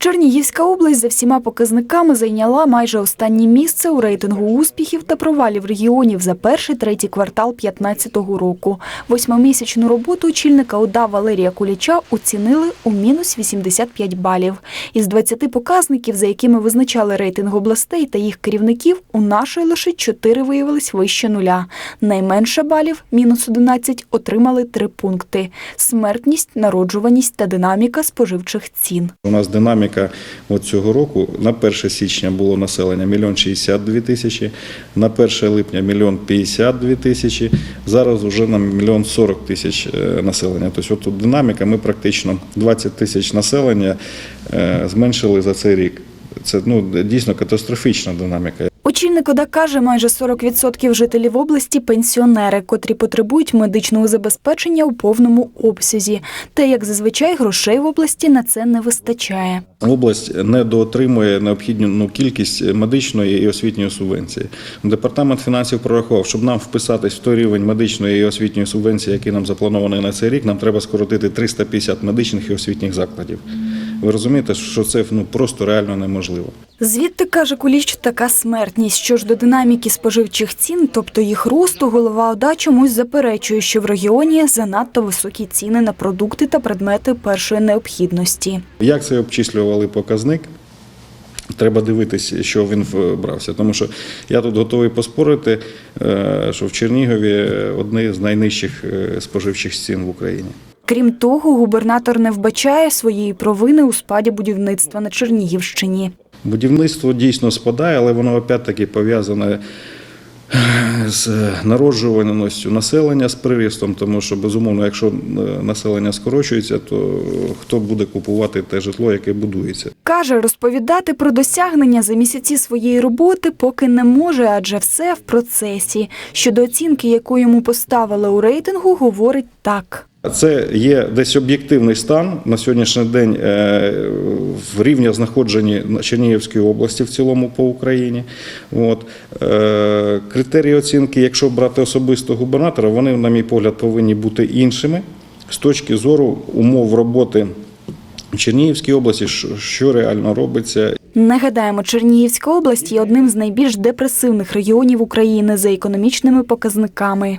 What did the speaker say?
Чернігівська область за всіма показниками зайняла майже останнє місце у рейтингу успіхів та провалів регіонів за перший третій квартал 2015 року. Восьмимісячну роботу очільника ОДА Валерія Куліча оцінили у мінус 85 балів. Із 20 показників, за якими визначали рейтинг областей та їх керівників, у нашої лише 4 виявились вище нуля. Найменше балів мінус 11 отримали три пункти: смертність, народжуваність та динаміка споживчих цін. У нас динаміка от цього року на 1 січня було населення 1 мільйон 62 тисячі, на 1 липня 1 мільйон 52 тисячі, зараз вже на 1 мільйон 40 тисяч е, населення. Тобто от тут динаміка, ми практично 20 тисяч населення е, зменшили за цей рік. Це ну, дійсно катастрофічна динаміка. Очільник ОДА каже, майже 40% жителів області – пенсіонери, котрі потребують медичного забезпечення у повному обсязі. Та, як зазвичай, грошей в області на це не вистачає. Область не доотримує необхідну ну, кількість медичної і освітньої субвенції. Департамент фінансів прорахував, щоб нам вписатись в той рівень медичної і освітньої субвенції, який нам запланований на цей рік, нам треба скоротити 350 медичних і освітніх закладів. Ви розумієте, що це ну, просто реально неможливо. Звідти, каже Куліч, така смертність. Що ж до динаміки споживчих цін, тобто їх росту, голова ОДА чомусь заперечує, що в регіоні занадто високі ціни на продукти та предмети першої необхідності. Як це обчислювали показник? Треба дивитися, що він брався. Тому що я тут готовий поспорити, е, що в Чернігові одні з найнижчих е, споживчих цін в Україні. Крім того, губернатор не вбачає своєї провини у спаді будівництва на Чернігівщині. Будівництво дійсно спадає, але воно опять-таки пов'язане з народжуваністю населення з прирістом, тому що безумовно, якщо е, населення скорочується, то хто буде купувати те житло, яке будується? Каже, розповідати про досягнення за місяці своєї роботи поки не може, адже все в процесі. Щодо оцінки, яку йому поставили у рейтингу, говорить так. Це є десь об'єктивний стан на сьогоднішній день е, в рівня знаходження на Чернігівської області в цілому по Україні. От. Е, Критерії оцінки, якщо брати особисто губернатора, вони, на мій погляд, повинні бути іншими з точки зору умов роботи в Чернігівській області, що реально робиться, Нагадаємо, Чернігівська область є одним з найбільш депресивних регіонів України за економічними показниками.